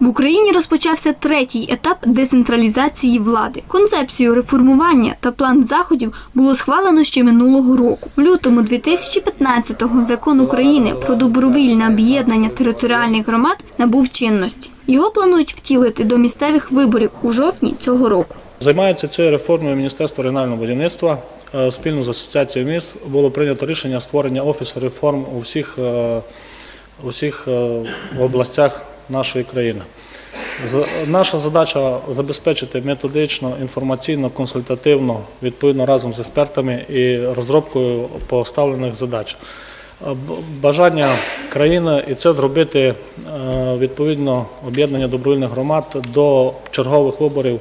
В Україні розпочався третій етап децентралізації влади. Концепцію реформування та план заходів було схвалено ще минулого року. В лютому 2015-го закон України про добровільне об'єднання територіальних громад набув чинності. Його планують втілити до місцевих виборів у жовтні цього року. Займається цією реформою Міністерство регіонального будівництва. Е, Спільно з асоціацією міст було прийнято рішення створення офісу реформ у всіх, е, у всіх е, областях нашої країни. Наша задача забезпечити методично, інформаційно, консультативно, відповідно разом з експертами і розробкою поставлених задач. Бажання країни і це зробити е, відповідно об'єднання добровільних громад до чергових виборів,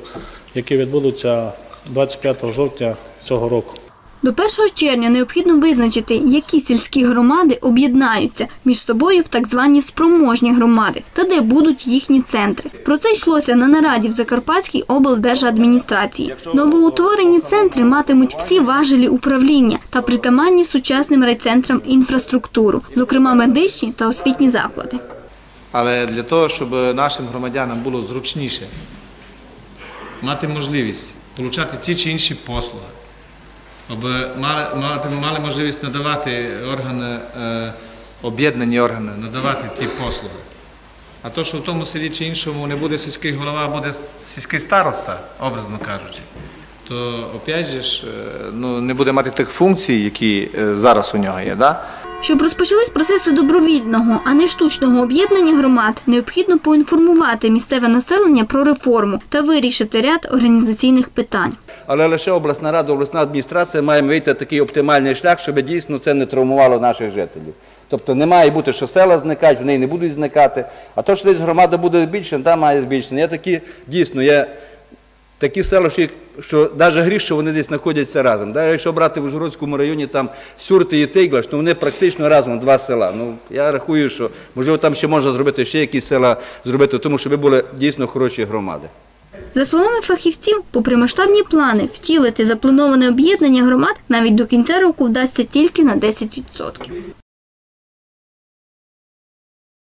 які відбудуться 25 жовтня цього року. До 1 червня необхідно визначити, які сільські громади об'єднаються між собою в так звані спроможні громади та де будуть їхні центри. Про це йшлося на нараді в Закарпатській облдержадміністрації. Новоутворені центри матимуть всі важелі управління та притаманні сучасним райцентрам інфраструктуру, зокрема медичні та освітні заклади. Але для того, щоб нашим громадянам було зручніше мати можливість отримати ті чи інші послуги, аби мали, мали можливість надавати органи, об'єднані органи, надавати ті послуги. А то, що в тому селі чи іншому не буде сільський голова, а буде сільський староста, образно кажучи, то опять же ж, ну, не буде мати тих функцій, які зараз у нього є. Да? Щоб розпочались процеси добровільного, а не штучного об'єднання громад, необхідно поінформувати місцеве населення про реформу та вирішити ряд організаційних питань. Але лише обласна рада, обласна адміністрація має вийти такий оптимальний шлях, щоб дійсно це не травмувало наших жителів. Тобто не має бути, що села зникають, вони не будуть зникати. А то, що десь громада буде збільшена, там має збільшення. Є такі, дійсно, є такі села, що, що навіть гріх, що вони десь знаходяться разом. Да, якщо брати в Ужгородському районі там Сюрти і Тиглаш, то вони практично разом два села. Ну, я рахую, що можливо там ще можна зробити ще якісь села зробити, тому що були дійсно хороші громади. За словами фахівців, попри масштабні плани, втілити заплановане об'єднання громад навіть до кінця року вдасться тільки на 10%.